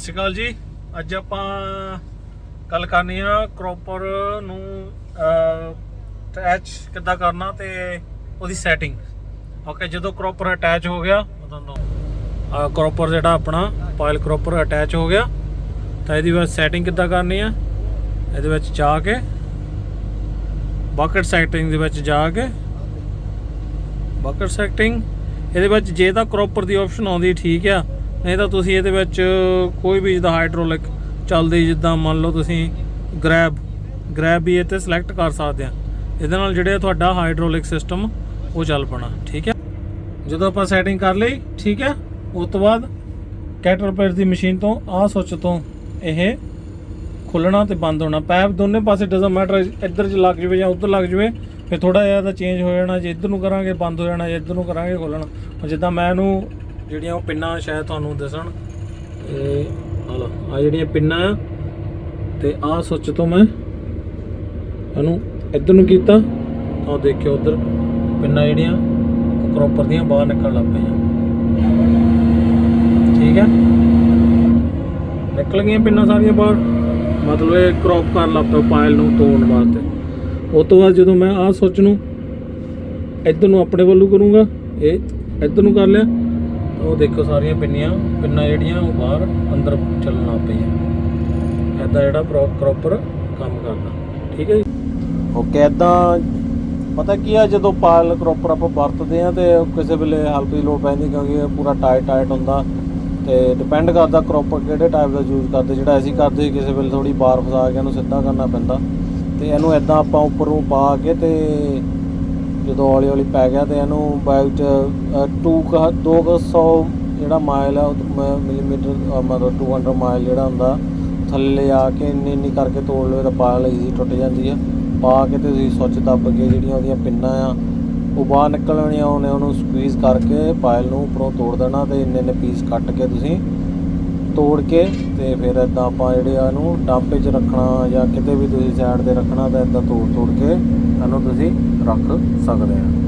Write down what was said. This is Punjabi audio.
ਸ਼੍ਰੀ ਅਕਾਲ ਜੀ। ਅੱਜ ਆਪਾਂ ਗੱਲ ਕਰਨੀ ਆ ਕ੍ਰੋਪਰ ਨੂੰ ਅਟੈਚ ਕਿੱਦਾਂ ਕਰਨਾ ਤੇ ਉਹਦੀ ਸੈਟਿੰਗ ਓਕੇ ਜਦੋਂ ਕ੍ਰੋਪਰ ਅਟੈਚ ਹੋ ਗਿਆ ਤੁਹਾਨੂੰ ਆ ਕ੍ਰੋਪਰ ਜਿਹੜਾ ਆਪਣਾ ਪਾਇਲ ਕ੍ਰੋਪਰ ਅਟੈਚ ਹੋ ਗਿਆ, ਤਾਂ ਇਹਦੀ ਵਿੱਚ ਸੈਟਿੰਗ ਕਿੱਦਾਂ ਕਰਨੀ ਆ? ਇਹਦੇ ਵਿੱਚ ਜਾ ਕੇ ਬਕਟ ਸੈਟਿੰਗ ਦੇ ਵਿੱਚ ਜਾ ਕੇ ਬਕਟ ਸੈਟਿੰਗ ਇਹਦੇ ਵਿੱਚ ਜੇ ਤਾਂ ਕ੍ਰੋਪਰ ਦੀ ਆਪਸ਼ਨ ਆਉਂਦੀ, ਠੀਕ ਆ ਨਹੀਂ ਤਾਂ ਤੁਸੀਂ ਇਹਦੇ ਵਿੱਚ ਕੋਈ ਵੀ ਜਿੱਦਾਂ ਹਾਈਡ੍ਰੋਲਿਕ ਚੱਲਦੀ, ਜਿੱਦਾਂ ਮੰਨ ਲਓ ਤੁਸੀਂ ਗ੍ਰੈਬ ਗ੍ਰੈਬ ਵੀ ਇੱਥੇ ਸਿਲੈਕਟ ਕਰ ਸਕਦੇ ਆ ਇਹਦੇ ਨਾਲ ਜਿਹੜੇ ਤੁਹਾਡਾ ਹਾਈਡ੍ਰੋਲਿਕ ਸਿਸਟਮ ਉਹ ਚੱਲ ਪਣਾ, ਠੀਕ ਹੈ? ਜਦੋਂ ਆਪਾਂ ਸੈਟਿੰਗ ਕਰ ਲਈ, ਠੀਕ ਹੈ? ਉਸ ਤੋਂ ਬਾਅਦ ਕੈਟਰਪਿਲਰ ਦੀ ਮਸ਼ੀਨ ਤੋਂ ਆਹ ਸੁੱਚ ਤੋਂ ਇਹ ਖੁੱਲਣਾ ਤੇ ਬੰਦ ਹੋਣਾ। ਪੈਪ ਦੋਨੇ ਪਾਸੇ ਡਸਨਟ ਮੈਟਰ ਇੱਧਰ ਚ ਲੱਗ ਜਵੇ ਜਾਂ ਉੱਧਰ ਲੱਗ ਜਵੇ, ਫਿਰ ਥੋੜਾ ਜਿਹਾ ਤਾਂ ਚੇਂਜ ਹੋ ਜਾਣਾ, ਜੇ ਇੱਧਰ ਨੂੰ ਕਰਾਂਗੇ, ਬੰਦ ਹੋ ਜਾਣਾ, ਜੇ ਇੱਧਰ ਨੂੰ ਕਰਾਂਗੇ ਖੋਲਣਾ। ਜਿੱਦਾਂ ਮੈਂ ਇਹਨੂੰ ਜਿਹੜੀਆਂ ਉਹ ਪਿੰਨਾਂ ਸ਼ਾਇਦ ਤੁਹਾਨੂੰ ਦੱਸਣ। ਇਹ ਆ ਆ ਜਿਹੜੀਆਂ ਪਿੰਨਾਂ ਆ, ਤੇ ਆਹ ਸੁੱਚ ਤੋਂ ਮੈਂ ਇਹਨੂੰ ਇੱਧਰ ਨੂੰ ਕੀਤਾ, ਤਾਂ ਦੇਖਿਓ ਉੱਧਰ ਪਿੰਨਾਂ ਜਿਹੜੀਆਂ ਕ੍ਰੋਪਰ ਦੀਆਂ ਬਾਹਰ ਨਿਕਲਣ ਲੱਗ ਪਈਆਂ। ਠੀਕ ਹੈ? ਨਿਕਲ ਗਈਆਂ ਪਿੰਨਾਂ ਸਾਰੀਆਂ ਬਾਹਰ। ਮਤਲਬ ਇਹ ਕ੍ਰੌਪ ਕਰਨ ਲੱਗ ਪਿਆ ਪਾਇਲ ਨੂੰ ਤੋੜਨ ਵਾਸਤੇ। ਉਸ ਤੋਂ ਬਾਅਦ ਜਦੋਂ ਮੈਂ ਆਹ ਸੋਚ ਨੂੰ ਇੱਧਰ ਨੂੰ ਆਪਣੇ ਵੱਲੋਂ ਕਰੂੰਗਾ, ਇਹ ਇੱਧਰ ਨੂੰ ਕਰ ਲਿਆ। ਉਹ ਦੇਖੋ ਸਾਰੀਆਂ ਪਿੰਨੀਆਂ, ਪਿੰਨਾਂ ਜਿਹੜੀਆਂ ਉਹ ਬਾਹਰ ਅੰਦਰ ਚੱਲਣ ਲੱਗ ਪਈਆਂ। ਐਦਾਂ ਜਿਹੜਾ ਪ੍ਰੋਪਰ ਕੰਮ ਕਰਦਾ। ਠੀਕ ਹੈ ਜੀ? ਓਕੇ ਐਦਾਂ ਪਤਾ ਕੀ ਆ, ਜਦੋਂ ਪਾਲ ਕ੍ਰੋਪਰ ਆਪਾਂ ਵਰਤਦੇ ਆ ਤੇ ਕਿਸੇ ਵੇਲੇ ਹੈਲਪ ਦੀ ਲੋੜ ਪੈਂਦੀ ਕਿਉਂਕਿ ਪੂਰਾ ਟਾਈਟ ਟਾਈਟ ਹੁੰਦਾ। ਤੇ ਡਿਪੈਂਡ ਕਰਦਾ ਕ੍ਰੋਪਰ ਕਿਹੜੇ ਟਾਈਪ ਦਾ ਯੂਜ਼ ਕਰਦੇ। ਜਿਹੜਾ ਅਸੀਂ ਕਰਦੇ ਕਿਸੇ ਵੇਲੇ ਥੋੜੀ ਬਾਰ ਫਸਾ ਕੇ ਇਹਨੂੰ ਸਿੱਧਾ ਕਰਨਾ ਪੈਂਦਾ। ਤੇ ਇਹਨੂੰ ਐਦਾਂ ਆਪਾਂ ਉੱਪਰੋਂ ਪਾ ਕੇ ਤੇ ਜਦੋਂ ਹੌਲੀ ਹੌਲੀ ਪੈ ਗਿਆ ਤੇ ਇਹਨੂੰ ਬਾਈਟ 2 200 ਜਿਹੜਾ ਮਾਈਲ ਆ ਮਿਲੀਮੀਟਰ ਮਤਲਬ 200 ਮਾਈਲ ਜਿਹੜਾ ਹੁੰਦਾ, ਥੱਲੇ ਆ ਕੇ ਇੰਨੀ ਇੰਨੀ ਕਰਕੇ ਤੋੜ ਲਵੇ ਤਾਂ ਪਾਇਲ ਈਜ਼ੀ ਟੁੱਟ ਜਾਂਦੀ ਆ। ਪਾ ਕੇ ਤੇ ਤੁਸੀਂ ਸੁੱਚ ਦੱਬ ਕੇ ਜਿਹੜੀਆਂ ਉਹਦੀਆਂ ਪਿੰਨਾਂ ਆ, ਉਹ ਬਾਹਰ ਨਿਕਲਣੀਆਂ, ਉਹਨੇ ਉਹਨੂੰ ਸਕਵੀਜ਼ ਕਰਕੇ ਪਾਇਲ ਨੂੰ ਉੱਪਰੋਂ ਤੋੜ ਦੇਣਾ ਤੇ ਇੰਨੇ ਇੰਨੇ ਪੀਸ ਕੱਟ ਕੇ ਤੁਸੀਂ ਤੋੜ ਕੇ ਤੇ ਫਿਰ ਇਦਾਂ ਆਪਾਂ ਜਿਹੜੇ ਆ ਇਹਨੂੰ ਡਾਂਪੇ 'ਚ ਰੱਖਣਾ ਜਾਂ ਕਿਤੇ ਵੀ ਤੁਸੀਂ ਸਾਈਡ ਤੇ ਰੱਖਣਾ ਤਾਂ ਇਦਾਂ ਤੋੜ ਤੋੜ ਕੇ ਇਹਨੂੰ ਤੁਸੀਂ ਰੱਖ ਸਕਦੇ ਆ।